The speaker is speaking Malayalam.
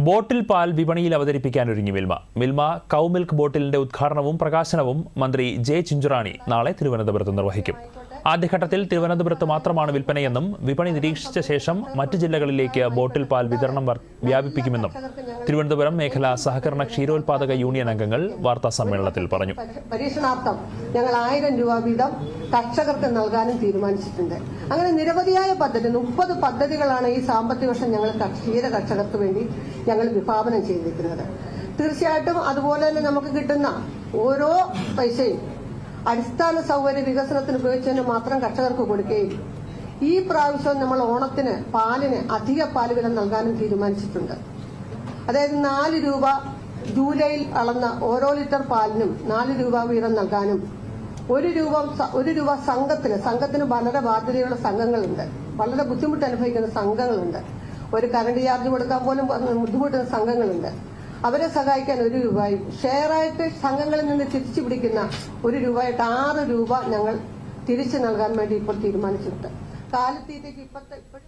ബോട്ടിൽ പാൽ വിപണിയിൽ അവതരിപ്പിക്കാൻ ഒരുങ്ങി മിൽമ. മിൽമ കൗ മിൽക്ക് ബോട്ടിലിന്റെ ഉദ്ഘാടനവും പ്രകാശനവും മന്ത്രി ജെ ചിഞ്ചുറാണി നാളെ തിരുവനന്തപുരത്ത് നിർവഹിക്കും. ആദ്യഘട്ടത്തിൽ തിരുവനന്തപുരത്ത് മാത്രമാണ് വിൽപ്പനയെന്നും വിപണി നിരീക്ഷിച്ച ശേഷം മറ്റ് ജില്ലകളിലേക്ക് ബോട്ടിൽ പാൽ വിതരണം വ്യാപിപ്പിക്കുമെന്നും തിരുവനന്തപുരം മേഖലാ സഹകരണ ക്ഷീരോത്പാദക യൂണിയൻ അംഗങ്ങൾ വാർത്താ സമ്മേളനത്തിൽ പറഞ്ഞു. പരി- പരീക്ഷണാർത്ഥം ഞങ്ങൾ ആയിരം രൂപ വീതം കർഷകർക്ക് നൽകാനും തീരുമാനിച്ചിട്ടുണ്ട്. അങ്ങനെ നിരവധിയായ പദ്ധതി മുപ്പത് പദ്ധതികളാണ് ഈ സാമ്പത്തിക വർഷം ഞങ്ങൾ ക്ഷീര കർഷകർക്ക് വേണ്ടി ഞങ്ങൾ വിഭാവനം ചെയ്തിരിക്കുന്നത്. തീർച്ചയായിട്ടും അതുപോലെ തന്നെ നമുക്ക് കിട്ടുന്ന ഓരോ പൈസയും അടിസ്ഥാന സൗകര്യ വികസനത്തിന് ഉപയോഗിച്ചതിന് മാത്രം കർഷകർക്ക് കൊടുക്കുകയും ഈ പ്രാവശ്യം നമ്മൾ ഓണത്തിന് പാലിന് അധിക പാൽ വില നൽകാനും തീരുമാനിച്ചിട്ടുണ്ട്. അതായത് നാല് രൂപ ജൂലൈയിൽ അളന്ന ഓരോ ലിറ്റർ പാലിനും നാല് രൂപ വീതം നൽകാനും ഒരു രൂപ ഒരു രൂപ സംഘത്തിന് സംഘത്തിന് വളരെ ബാധ്യതയുള്ള സംഘങ്ങളുണ്ട്. വളരെ ബുദ്ധിമുട്ട് അനുഭവിക്കുന്ന സംഘങ്ങളുണ്ട്. ഒരു കറണ്ട് ചാർജ് കൊടുക്കാൻ പോലും ബുദ്ധിമുട്ടുന്ന സംഘങ്ങളുണ്ട്. അവരെ സഹായിക്കാൻ ഒരു രൂപയും. ഷെയറായിട്ട് സംഘങ്ങളിൽ നിന്ന് തിരിച്ചു പിടിക്കുന്ന ഒരു രൂപയായിട്ട് ആറ് രൂപ ഞങ്ങൾ തിരിച്ചു നൽകാൻ വേണ്ടി ഇപ്പോൾ തീരുമാനിച്ചിട്ടുണ്ട്. കാലിത്തീറ്റയ്ക്ക് ഇപ്പോഴത്തെ ഇപ്പോഴും